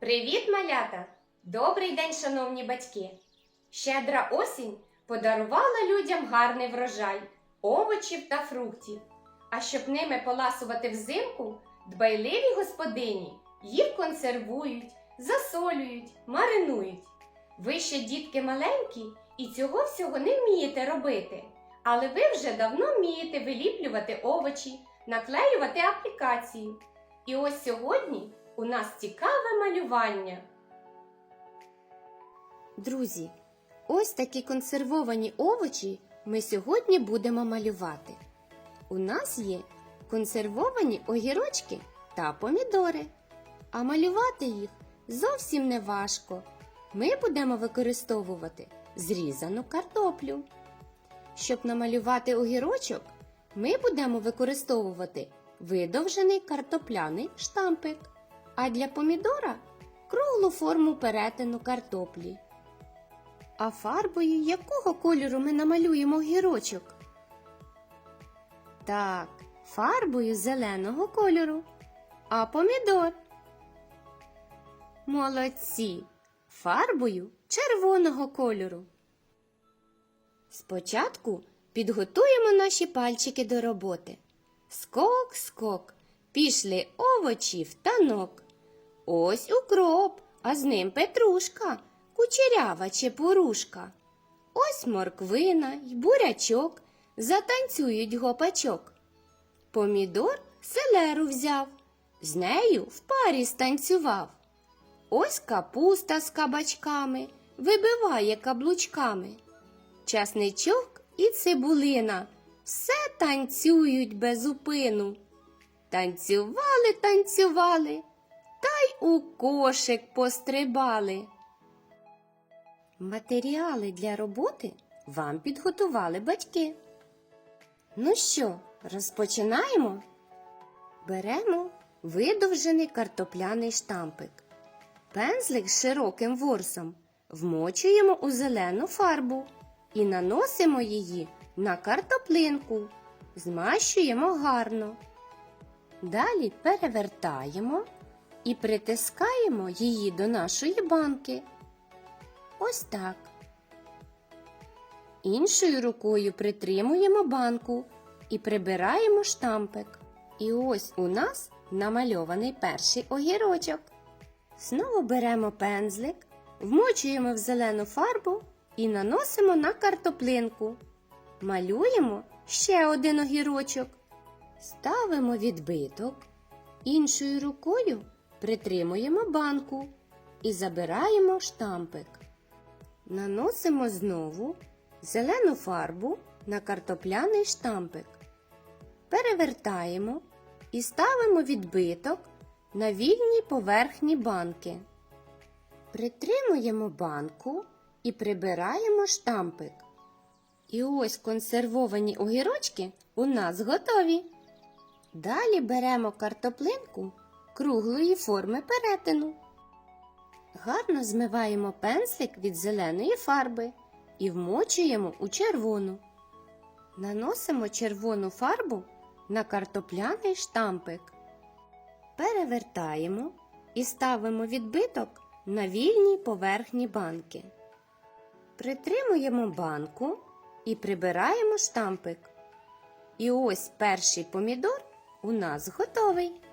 Привіт, малята! Добрий день, шановні батьки! Щедра осінь подарувала людям гарний врожай овочів та фруктів. А щоб ними поласувати взимку, дбайливі господині їх консервують, засолюють, маринують. Ви ще дітки маленькі і цього всього не вмієте робити, але ви вже давно вмієте виліплювати овочі, наклеювати аплікацію. І ось сьогодні у нас цікаве малювання. Друзі, ось такі консервовані овочі ми сьогодні будемо малювати. У нас є консервовані огірочки та помідори. А малювати їх зовсім не важко. Ми будемо використовувати зрізану картоплю. Щоб намалювати огірочок, ми будемо використовувати видовжений картопляний штампик, а для помідора круглу форму перетину картоплі. А фарбою якого кольору ми намалюємо гірочок? Так, фарбою зеленого кольору. А помідор. Молодці. Фарбою червоного кольору. Спочатку підготуємо наші пальчики до роботи. Скок, скок, пішли овочі в танок. Ось укроп, а з ним петрушка, кучерява чепурушка. Ось морквина й бурячок, затанцюють гопачок. Помідор селеру взяв, з нею в парі станцював. Ось капуста з кабачками вибиває каблучками. Часничок і цибулина все танцюють без упину. Танцювали, танцювали, та й у кошик пострибали. Матеріали для роботи вам підготували батьки. Ну що, розпочинаємо? Беремо видовжений картопляний штампик. Пензлик з широким ворсом вмочуємо у зелену фарбу і наносимо її на картоплинку, змащуємо гарно. Далі перевертаємо і притискаємо її до нашої банки. Ось так. Іншою рукою притримуємо банку і прибираємо штампик. І ось у нас намальований перший огірочок. Знову беремо пензлик, вмочуємо в зелену фарбу і наносимо на картоплинку. Малюємо ще один огірочок. Ставимо відбиток. Іншою рукою притримуємо банку і забираємо штампик. Наносимо знову зелену фарбу на картопляний штампик. Перевертаємо і ставимо відбиток на вільній поверхні банки. Притримуємо банку і прибираємо штампик. І ось консервовані огірочки у нас готові. Далі беремо картоплинку круглої форми перетину. Гарно змиваємо пензлик від зеленої фарби і вмочуємо у червону. Наносимо червону фарбу на картопляний штампик. Перевертаємо і ставимо відбиток на вільній поверхні банки. Притримуємо банку і прибираємо штампик. І ось перший помідор у нас готовий.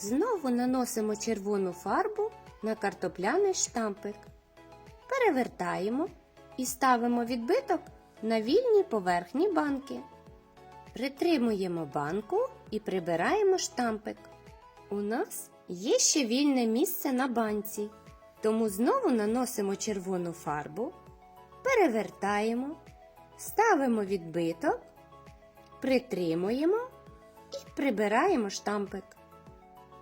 Знову наносимо червону фарбу на картопляний штампик. Перевертаємо і ставимо відбиток на вільній поверхні банки. Притримуємо банку і прибираємо штампик. У нас є ще вільне місце на банці, тому знову наносимо червону фарбу, перевертаємо, ставимо відбиток, притримуємо і прибираємо штампик.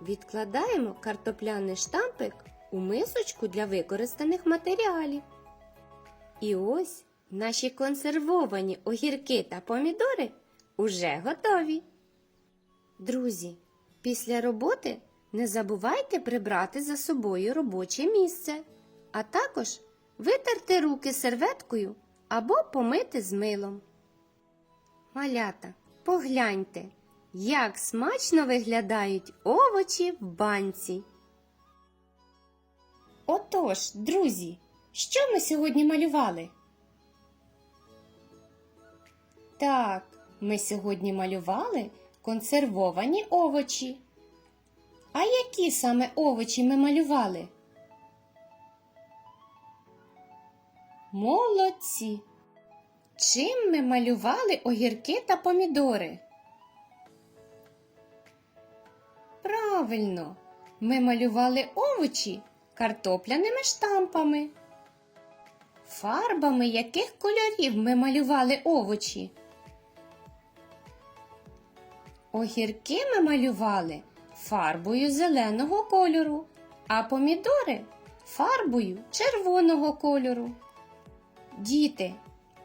Відкладаємо картопляний штампик у мисочку для використаних матеріалів. І ось наші консервовані огірки та помідори уже готові. Друзі, після роботи не забувайте прибрати за собою робоче місце, а також витерти руки серветкою або помити з милом. Малята, погляньте, як смачно виглядають овочі в банці. Отож, друзі, що ми сьогодні малювали? Так, ми сьогодні малювали консервовані овочі. А які саме овочі ми малювали? Молодці! Чим ми малювали огірки та помідори? Правильно, ми малювали овочі картопляними штампами. Фарбами яких кольорів ми малювали овочі? Огірки ми малювали фарбою зеленого кольору, а помідори фарбою червоного кольору. Діти,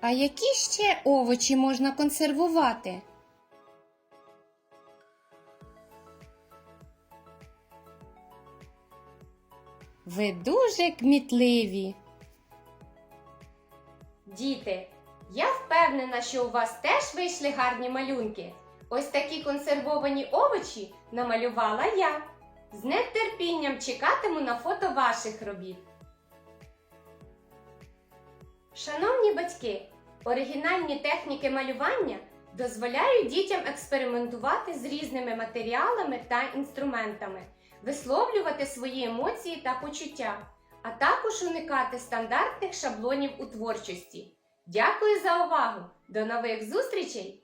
а які ще овочі можна консервувати? Ви дуже кмітливі. Діти, я впевнена, що у вас теж вийшли гарні малюнки. Ось такі консервовані овочі намалювала я. З нетерпінням чекатиму на фото ваших робіт. Шановні батьки, оригінальні техніки малювання дозволяють дітям експериментувати з різними матеріалами та інструментами, висловлювати свої емоції та почуття, а також уникати стандартних шаблонів у творчості. Дякую за увагу! До нових зустрічей!